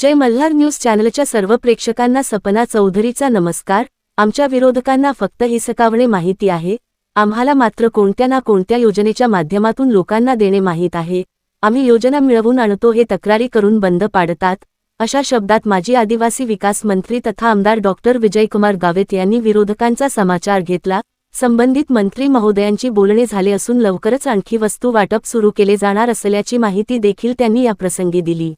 जय Malhar news चॅनलच्या सर्व प्रेक्षकांना सपना चौधरीचा नमस्कार. आमच्या विरोधकांना फक्त हिसकावणे माहिती आहे. आम्हाला मात्र कोणत्या ना कोणत्या योजनेच्या माध्यमातून लोकांना देणे माहीत आहे. आम्ही योजना मिळवून आणतो हे तक्रारी करून बंद पाडतात. अशा शब्दात माजी आदिवासी विकास मंत्री तथा आमदार डॉक्टर विजयकुमार गावित यांनी विरोधकांचा समाचार घेतला. संबंधित मंत्री महोदयांची बोलणे झाले असून लवकरच आणखी वस्तू वाटप सुरू केले जाणार असल्याची माहिती देखील त्यांनी याप्रसंगी दिली.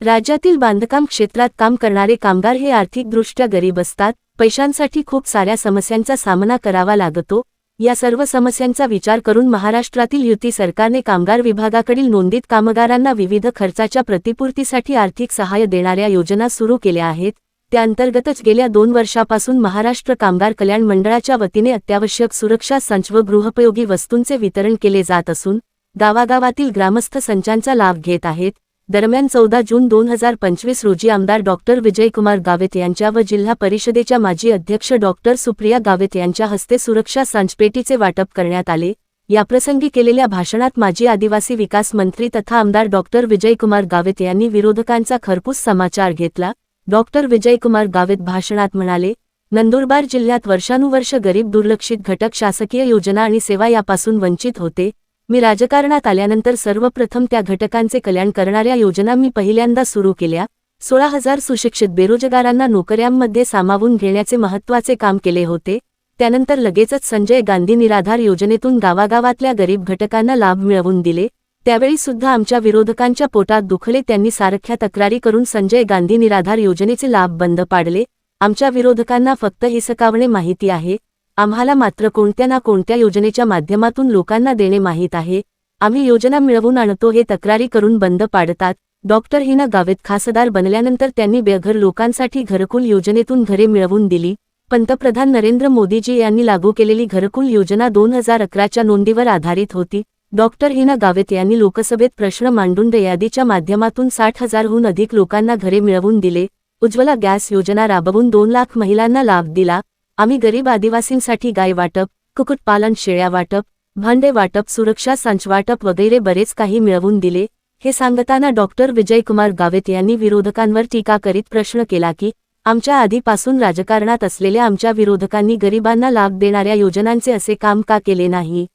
राज्यातील बांधकाम क्षेत्रात काम करणारे कामगार हे आर्थिकदृष्ट्या गरीब असतात पैशांसाठी खूप साऱ्या समस्यांचा सामना करावा लागतो. या सर्व समस्यांचा विचार करून महाराष्ट्रातील युती सरकारने कामगार विभागाकडील नोंदीत कामगारांना विविध खर्चाच्या प्रतिपूर्तीसाठी आर्थिक सहाय्य देणाऱ्या योजना सुरू केल्या आहेत. त्याअंतर्गतच गेल्या दोन वर्षापासून महाराष्ट्र कामगार कल्याण मंडळाच्या वतीने अत्यावश्यक सुरक्षा संच व गृहोपयोगी वस्तूंचे वितरण केले जात असून गावागावातील ग्रामस्थ संचांचा लाभ घेत आहेत. दरम्यान चौदा जून दोन हजार पंचवीस रोजी आमदार डॉक्टर विजयकुमार गावित यांच्या व जिल्हा परिषदेच्या माजी अध्यक्ष डॉक्टर सुप्रिया गावित यांच्या हस्ते सुरक्षा सांजपेटीचे वाटप करण्यात आले. याप्रसंगी केलेल्या भाषणात माजी आदिवासी विकास मंत्री तथा आमदार डॉक्टर विजयकुमार गावित यांनी विरोधकांचा खरपूस समाचार घेतला. डॉक्टर विजयकुमार गावित भाषणात म्हणाले नंदुरबार जिल्ह्यात वर्षानुवर्ष गरीब दुर्लक्षित घटक शासकीय योजना आणि सेवा यापासून वंचित होते. मी राजकारणात आल्यानंतर सर्वप्रथम त्या घटकांचे कल्याण करणाऱ्या योजना मी पहिल्यांदा सुरू केल्या. सोळा हजार सुशिक्षित बेरोजगारांना नोकऱ्यांमध्ये सामावून घेण्याचे महत्त्वाचे काम केले होते. त्यानंतर लगेचच संजय गांधी निराधार योजनेतून गावागावातल्या गरीब घटकांना लाभ मिळवून दिले. त्यावेळी सुद्धा आमच्या विरोधकांच्या पोटात दुखले त्यांनी सारख्या तक्रारी करून संजय गांधी निराधार योजनेचे लाभ बंद पाडले. आमच्या विरोधकांना फक्त हिसकावणे माहिती आहे. आम्हाला मात्र कोणत्या ना कोणत्या योजनेच्या माध्यमातून लोकांना देणे माहीत आहे. आम्ही योजना मिळवून आणतो हे तक्रारी करून बंद पाडतात. डॉक्टर हिना गावेत खासदार बनल्यानंतर त्यांनी बेघर लोकांसाठी घरकुल योजनेतून घरे मिळवून दिली. पंतप्रधान नरेंद्र मोदीजी यांनी लागू केलेली घरकुल योजना दोन हजार अकराच्या नोंदीवर आधारित होती. डॉक्टर हिना गावेत यांनी लोकसभेत प्रश्न मांडून यादीच्या माध्यमातून साठ हजारहून अधिक लोकांना घरे मिळवून दिले. उज्ज्वला गॅस योजना राबवून दोन लाख महिलांना लाभ दिला. आम्ही गरीब आदिवासींसाठी गाय वाटप कुक्कुटपालन शेळ्या वाटप भांडे वाटप सुरक्षा संच वाटप वगैरे बरेच काही मिळवून दिले हे सांगताना डॉक्टर विजयकुमार गावित यांनी विरोधकांवर टीका करीत प्रश्न केला की आमच्या आधीपासून राजकारणात असलेल्या आमच्या विरोधकांनी गरिबांना लाभ देणाऱ्या योजनांचे असे काम का केले नाही?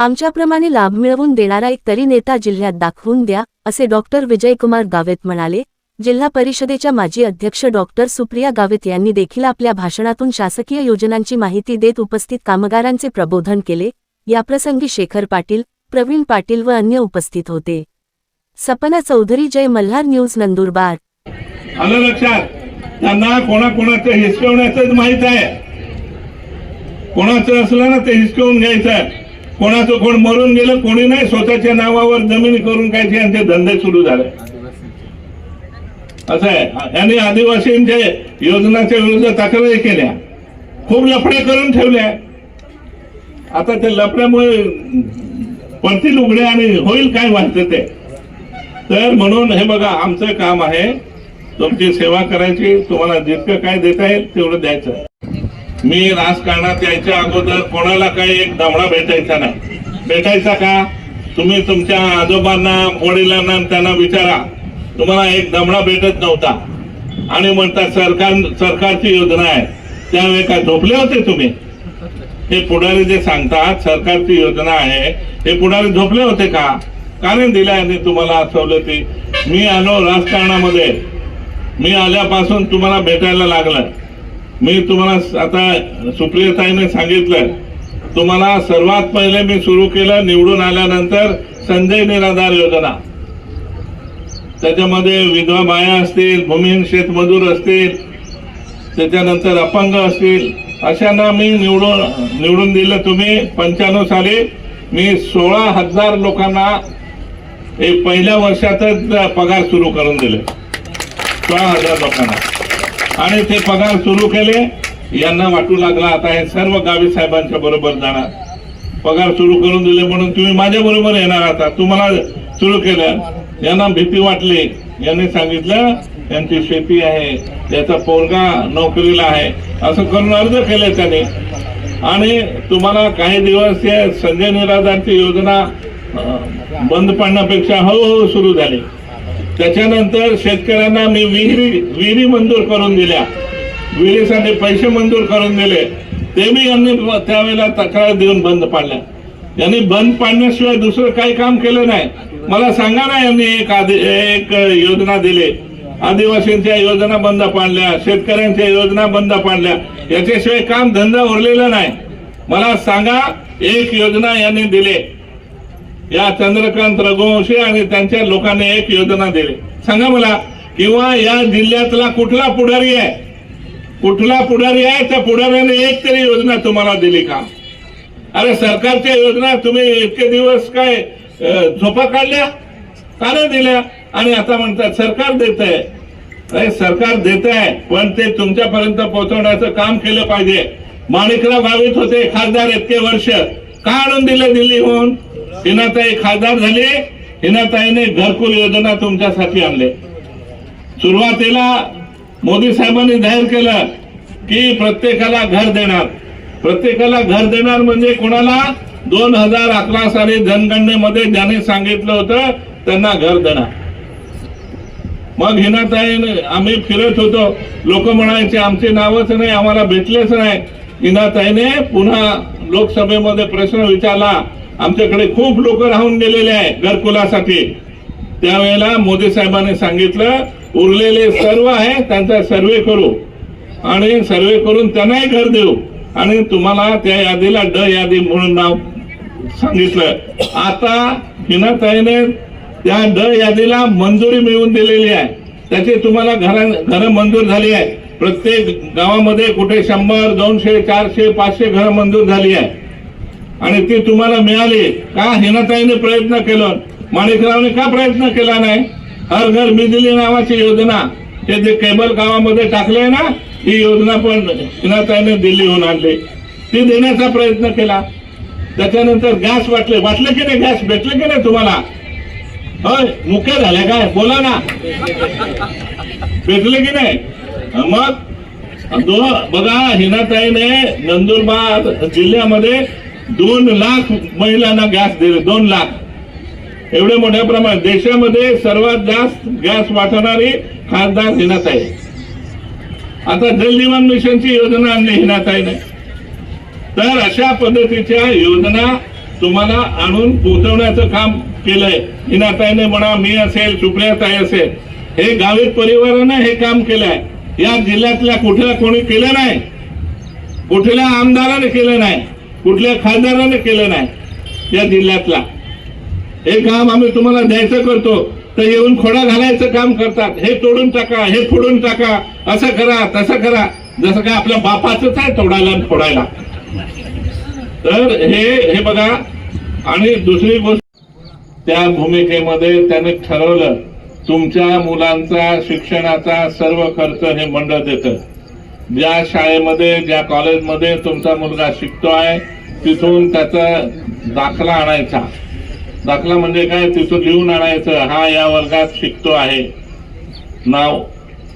आमच्याप्रमाणे लाभ मिळवून देणारा एक तरी नेता जिल्ह्यात दाखवून द्या असे डॉक्टर विजयकुमार गावित म्हणाले. जिल्हा परिषदेच्या माजी अध्यक्ष डॉक्टर सुप्रिया गावित यांनी देखील आपल्या भाषणातून शासकीय योजनांची माहिती देत उपस्थित कामगारांचे प्रबोधन केले. याप्रसंगी शेखर पाटील प्रवीण पाटील व अन्य उपस्थित होते. सपना चौधरी जय मल्हार न्यूज नंदुरबार. आलं लक्षात? त्यांना कोणाकोणाचं हिसकवण्याचं माहीत आहे? कोणाचं असलं ना ते हिसकवून घ्यायचं कोणाचं कोण मरून गेलं कोणी नाही स्वतःच्या नावावर जमीन करून काय ते धंदे सुरू झाले. असं आहे यांनी आदिवासींच्या योजनाच्या विरुद्ध तक्रारी केल्या. खूप लफड्या करून ठेवल्या. आता ते लफड्यामुळे पडतील उघडे आणि होईल काय वाटतं ते? तर म्हणून हे बघा आमचं काम आहे तुमची सेवा करायची तुम्हाला जितकं काय देता येईल तेवढं द्यायचं. मी राजकारणात यायच्या अगोदर कोणाला काही एक दमडा भेटायचा नाही. भेटायचा का? तुम्ही तुमच्या आजोबांना वडिलांना त्यांना विचारा. तुम्हाला एक दमडा भेटत नव्हता. आणि म्हणतात सरकार सरकारची योजना आहे. त्यावेळी काय झोपले होते तुम्ही? हे पुढारी जे सांगतात सरकारची योजना आहे हे पुढारी झोपले होते का? कारण दिल्या तुम्हाला सवलती. मी आलो राजकारणामध्ये. मी आल्यापासून तुम्हाला भेटायला लागलं. मी तुम्हाला आता सुप्रियताईने सांगितलं. तुम्हाला सर्वात पहिले मी सुरू केलं निवडून आल्यानंतर संजय निराधार योजना. त्याच्यामध्ये विधवा बाया असतील भूमिहीन शेतमजूर असतील त्याच्यानंतर अपंग असतील अशांना मी निवडून निवडून दिलं तुम्ही पंच्याण्णव साली. मी सोळा हजार लोकांना हे पहिल्या वर्षातच पगार सुरू करून दिले. सोळा हजार लोकांना. आणि ते पगार सुरू केले यांना वाटू लागला आता हे सर्व गावी साहेबांच्या बरोबर जाणार. पगार सुरू करून दिले म्हणून तुम्ही माझ्या बरोबर येणार आता. तुम्हाला सुरू केलं. यांना भीती वाटली. यांनी सांगितलं त्यांची शेती आहे त्याचा पोरगा नोकरीला आहे. असं करून अर्ज केले त्यांनी. आणि तुम्हाला काही दिवस हे संजय निराधारची योजना बंद पडण्यापेक्षा हळूहळू सुरू झाली. त्याच्यानंतर शेतकऱ्यांना मी विहिरी विहिरी मंजूर करून दिल्या. विहिरीसाठी पैसे मंजूर करून दिले. ते मी यांनी त्यावेळेला तक्रार देऊन बंद पाडल्या. यांनी बंद पाडण्याशिवाय दुसरं काही काम केलं नाही. मला सांगा ना यांनी एक आधी एक योजना दिली. आदिवासींच्या योजना बंद पाडल्या शेतकऱ्यांच्या योजना बंद पाडल्या. याच्याशिवाय काम धंदा उरलेला नाही. मला सांगा एक योजना यांनी दिली. या चंद्रकांत रघुवंशी आणि त्यांच्या लोकांनी एक योजना दिली. सांगा मला किंवा या जिल्ह्यातला कुठला पुढारी आहे? कुठला पुढारी आहे? त्या पुढाऱ्याने एक तरी योजना तुम्हाला दिली का? अरे सरकारच्या योजना तुम्ही इतके दिवस काय झोपा काढल्या कारण दिल्या आणि आता म्हणतात सरकार देत आहे सरकार देत आहे पण ते तुमच्यापर्यंत पोहोचवण्याचं काम केलं पाहिजे. माणिकराव गावीत होते खासदार इतके वर्ष. का आणून दिले दिल्लीहून? हिनाताई खासदार झाली हिनाताईने घरकुल योजना तुमच्यासाठी आणले. सुरुवातीला मोदी साहेबांनी जाहीर केलं की प्रत्येकाला घर देणार. प्रत्येकाला घर देणार म्हणजे कोणाला? दोन हजार अकरा साली जनगणनेमध्ये ज्याने सांगितलं होतं त्यांना घर देणार. मग हिनाताईने आम्ही फिरत होतो. लोक म्हणायचे आमची नावच नाही आम्हाला भेटलेच नाही. हिनाताईने पुन्हा लोकसभेमध्ये प्रश्न विचारला. आमच्याकडे खूप लोक राहून गेलेले आहे घरकुलासाठी. त्यावेळेला मोदी साहेबांनी सांगितलं उरलेले सर्व आहे त्यांचा सर्वे करू. आणि सर्वे करून त्यांनाही घर देऊ. आणि तुम्हाला त्या यादीला ड यादी म्हणून नाव सांगितलं. आता हिनाताईने त्या ड यादीला मंजुरी मिळवून दिलेली आहे. त्याची तुम्हाला घर घरं मंजूर झाली आहे. प्रत्येक गावामध्ये कुठे शंभर दोनशे चारशे पाचशे घरं मंजूर झाली आहे. आणि ती तुम्हाला मिळाली. का हिनाताईने प्रयत्न केलं? माणिकरावने का प्रयत्न केला नाही? हर घर बिजली नावाची योजना. हे जे केबल गावामध्ये टाकले ना ही योजना पण हिनाताईने दिल्लीहून आणली. ती देण्याचा प्रयत्न केला. त्याच्यानंतर गॅस वाटले. वाटले की नाही गॅस भेटले की नाही तुम्हाला? होय मुख्य झाले काय? बोला ना. भेटले की नाही? मग दो बघा हिनाताईने नंदुरबार जिल्ह्यामध्ये दोन लाख महिलांना गॅस दिले. दोन लाख. एवढे मोठ्या प्रमाणात. देशामध्ये सर्वात जास्त गॅस वाटणारी खासदार हिनाताई. आता जल जीवन मिशनची योजना आणली हिनाताईने. तर अशा पद्धतीच्या योजना तुम्हाला आणून पोहोचवण्याचं काम केलंय. हिनाताईने म्हणा मी असेल सुप्रियाताई असेल हे गावित परिवारानं हे काम केलंय. या जिल्ह्यातल्या कुठल्या कोणी केलं नाही कुठल्या आमदाराने केलं नाही कुठल्या खासदाराने केलं नाही या जिल्ह्यातला. हे काम आम्ही तुम्हाला द्यायचं करतो तर येऊन खोडा घालायचं काम करतात. हे तोडून टाका हे फोडून टाका असं करा तसं करा. जसं काय आपल्या बापाचंच आहे तोडायला आणि फोडायला. तर हे हे बघा. आणि दुसरी गोष्ट त्या भूमिकेमध्ये त्याने ठरवलं तुमच्या मुलांचा शिक्षणाचा सर्व खर्च हे मंडळ देतं. ज्या शाळेमध्ये ज्या कॉलेजमध्ये तुमचा मुलगा शिकतो आहे तिथून त्याचा दाखला आणायचा. दाखला म्हणजे काय? तिथून लिहून आणायचं हा या वर्गात शिकतो आहे. नाव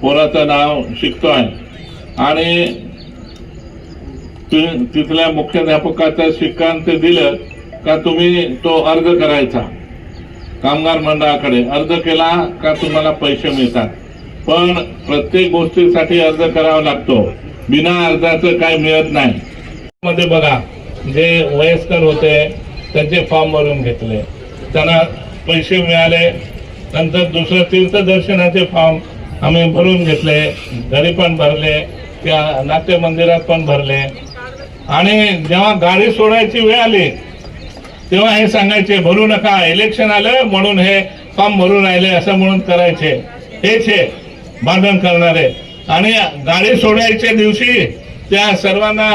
पोराचं नाव शिकतो आहे आणि तिथल्या मुख्याध्यापकाचं श्रीकांत दिलं का तुम्ही तो अर्ज करायचा? कामगार मंडळाकडे अर्ज केला का तुम्हाला पैसे मिळतात? पण प्रत्येक गोष्टीसाठी अर्ज करावा लागतो. बिना अर्जाचं काय मिळत नाही. मध्ये बघा जे वयस्कर होते त्यांचे फॉर्म भरून घेतले. त्यांना पैसे मिळाले. नंतर दुसरं तीर्थदर्शनाचे फॉर्म आम्ही भरून घेतले. घरी पण भरले त्या नाट्य मंदिरात पण भरले. आणि जेव्हा गाडी सोडायची वेळ आली तेव्हा हे सांगायचे भरू नका इलेक्शन आलं म्हणून हे फॉर्म भरून राहिले असं म्हणून करायचे. हेच हे भांडण करणारे. आणि गाडी सोडायच्या दिवशी त्या सर्वांना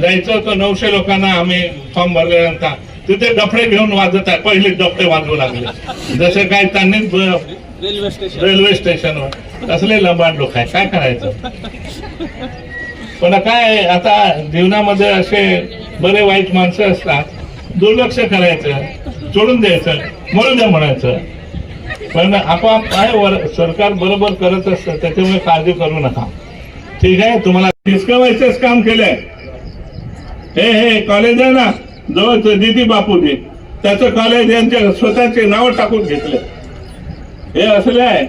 जायचं होतं नऊशे लोकांना आम्ही फॉर्म भरल्यानंतर तिथे डफडे घेऊन वाजत आहे पहिले डफडे वाजवू लागले. जसे काय त्यांनी रेल्वे स्टेशन. रेल्वे स्टेशनवर. असले लंबाड लोक आहे काय करायचं? पण काय आता जीवनामध्ये असे बरे वाईट माणसं असतात दुर्लक्ष करायचं सोडून द्यायचं म्हणून द्या म्हणायचं. पण आपोआप काय वर सरकार बरोबर करत असतं त्याच्यामुळे काळजी करू नका. ठीक आहे तुम्हाला डिस्कवायचंच काम केलंय. हे हे कॉलेज आहे ना जवळच दिदी बापूजी त्याचं कॉलेज यांच्या स्वतःचे नाव टाकून घेतलं. हे असले आहे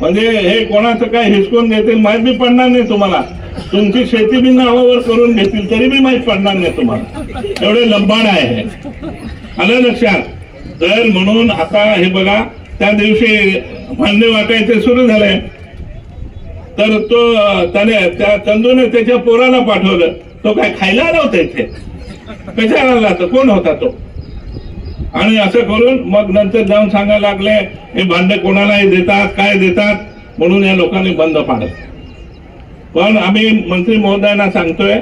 म्हणजे हे कोणाचं काय हिसकून घेतील माहीत बी पडणार नाही तुम्हाला. तुमची शेती बी नावावर करून घेतील तरी बी माहीत पडणार नाही तुम्हाला. एवढे लंबाड आहे हे. आलं लक्षात? तर म्हणून आता हे बघा त्या दिवशी भांडे वाटायचे सुरू झाले. तर तो त्याने त्या चंदूने त्याच्या पोराला पाठवलं. तो काय खायला आला होता इथे? कशाला आला होता? कोण होता तो? आणि असं करून मग नंतर जाऊन सांगायला लागले हे भांडे कोणालाही देतात काय देतात? म्हणून या लोकांनी बंद पाडत पण आम्ही मंत्री महोदयांना सांगतोय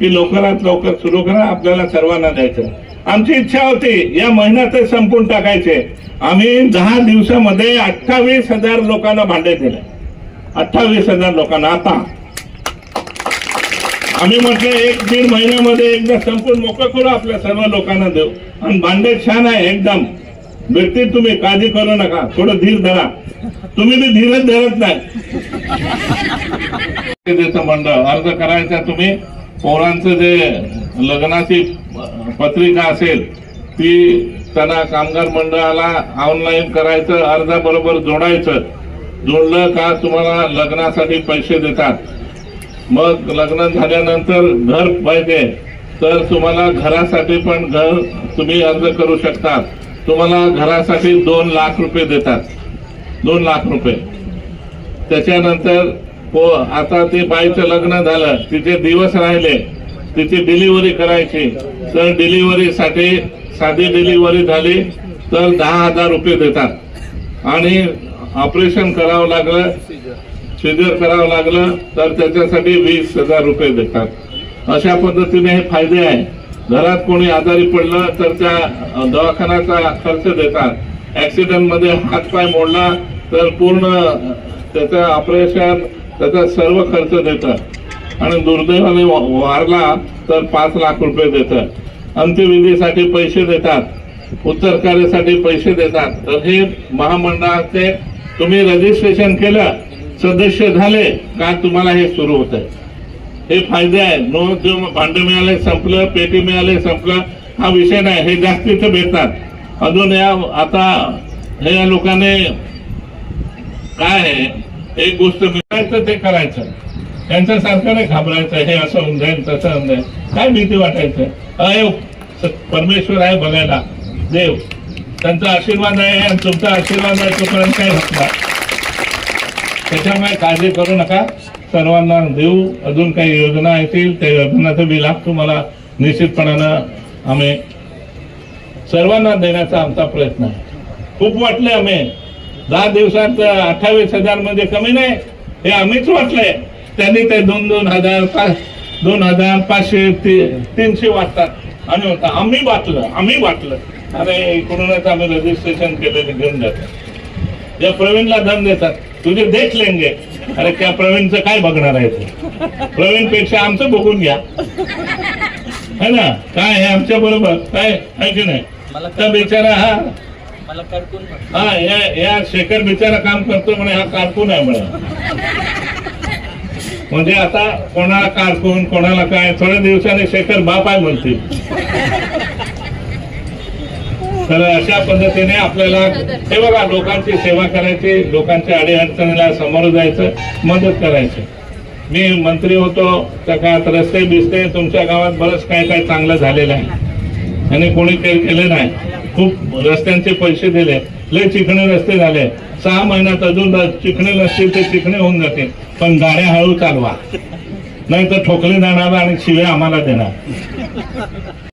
की लवकरात लवकर सुरू करा आपल्याला सर्वांना द्यायचं आमची इच्छा होती या महिन्यातच संपून टाकायचे. आम्ही दहा दिवसामध्ये अठ्ठावीस हजार लोकांना भांडे दिले. अठ्ठावीस हजार लोकांना. आता आम्ही म्हटलं एक दीड महिन्यामध्ये एकदा संपूर्ण मोकळं करू आपल्या सर्व लोकांना देऊ. आणि भांडे छान आहे एकदम. भेटतील तुम्ही काळजी करू नका. थोडं धीर धरा. तुम्ही बी धीरच धरत नाही. त्याचं मंडळ अर्ज करायचा तुम्ही. पोरांचं जे लग्नाची पत्रिका असेल ती त्यांना कामगार मंडळाला ऑनलाईन करायचं अर्जाबरोबर जोडायचं. जोडलं का तुम्हाला लग्नासाठी पैसे देतात? मग लग्न झाल्यानंतर घर पाहिजे. तर तुम्हाला घरासाठी पण घर तुम्ही अर्ज करू शकता तुम्हाला घरासाठी दोन लाख रुपये देतात. दोन लाख रुपये. त्याच्यानंतर हो आता ते बाईचं लग्न झालं. तिचे दिवस राहिले. तिची डिलिव्हरी करायची. तर डिलिव्हरीसाठी साधी डिलिव्हरी झाली तर दहा हजार रुपये देतात. आणि ऑपरेशन करावं लागलं सिजर करावं लागलं तर त्याच्यासाठी वीस हजार रुपये देतात. अशा पद्धतीने हे फायदे आहे. घरात कोणी आजारी पडलं तर त्या दवाखान्याचा खर्च देतात. ॲक्सिडेंटमध्ये हातपाय मोडला तर पूर्ण त्याचं ऑपरेशन त्याचा सर्व खर्च देतात. आणि दुर्दैवाने वा- वारला तर पाच लाख रुपये देतात. अंत्यविधीसाठी पैसे देतात. उत्तर कार्यासाठी पैसे देतात. तर हे महामंडळाचे तुम्ही रजिस्ट्रेशन केलं सदस्य झाले का तुम्हाला हे सुरू होत आहे हे फायदे आहे. नो जो भांडे मिळाले संपलं पेटी मिळाले संपलं. हा विषय नाही हे जास्तीचं भेटतात. अजून या आता हे या लोकांनी काय आहे? एक गोष्ट मिळायचं ते करायचं. त्यांच्यासारखं नाही घाबरायचं हे असं होऊन जाईल तसं होऊन जाईल. काय भीती वाटायचं? अय परमेश्वर आहे बघायला. देव त्यांचा आशीर्वाद आहे आणि तुमचा आशीर्वाद आहे तोपर्यंत काय होत त्याच्यामुळे काळजी करू नका. सर्वांना देऊ. अजून काही योजना येतील त्या योजनाचा बी लाभ तुम्हाला निश्चितपणानं आम्ही सर्वांना देण्याचा आमचा प्रयत्न आहे. खूप वाटले आम्ही. दहा दिवसात अठ्ठावीस हजारमध्ये कमी नाही हे आम्हीच वाटलंय. त्यांनी ते दोन दोन हजार पाच दोन हजार पाचशे ती- तीनशे वाटतात. आणि होता आम्ही वाटलं आम्ही वाटलं. अरे इकडूनच आम्ही रजिस्ट्रेशन केलेलं घेऊन जातो. या प्रवीणला धन देतात तुझे देख लेंगे. अरे त्या प्रवीणचं काय बघणार आहे ते? प्रवीणपेक्षा आमचं बघून घ्या. है ना? काय आहे आमच्या बरोबर? काय? आहे की नाही? तर बिचारा हा. मला. हा या या शेखर बिचारा काम करतो म्हणे हा कारकून आहे म्हणे. म्हणजे आता कोणाला कारकून कोणाला काय? थोड्या दिवसाने शेखर बाप आहे म्हणतील. तर अशा पद्धतीने आपल्याला हे बघा लोकांची सेवा करायची लोकांच्या अडीअडचणीला समोर जायचं मदत करायची. मी मंत्री होतो त्या काळात रस्ते बिस्ते तुमच्या गावात बरंच काय काय चांगलं झालेलं आहे. आणि कोणी काही केलं नाही. खूप रस्त्यांचे पैसे दिले. लय चिकणे रस्ते झाले. सहा महिन्यात अजून चिकणे नसतील ते चिकणे होऊन जातील. पण गाड्या हळू चालवा. नाही तर ठोकले जाणार आणि शिवे आम्हाला देणार.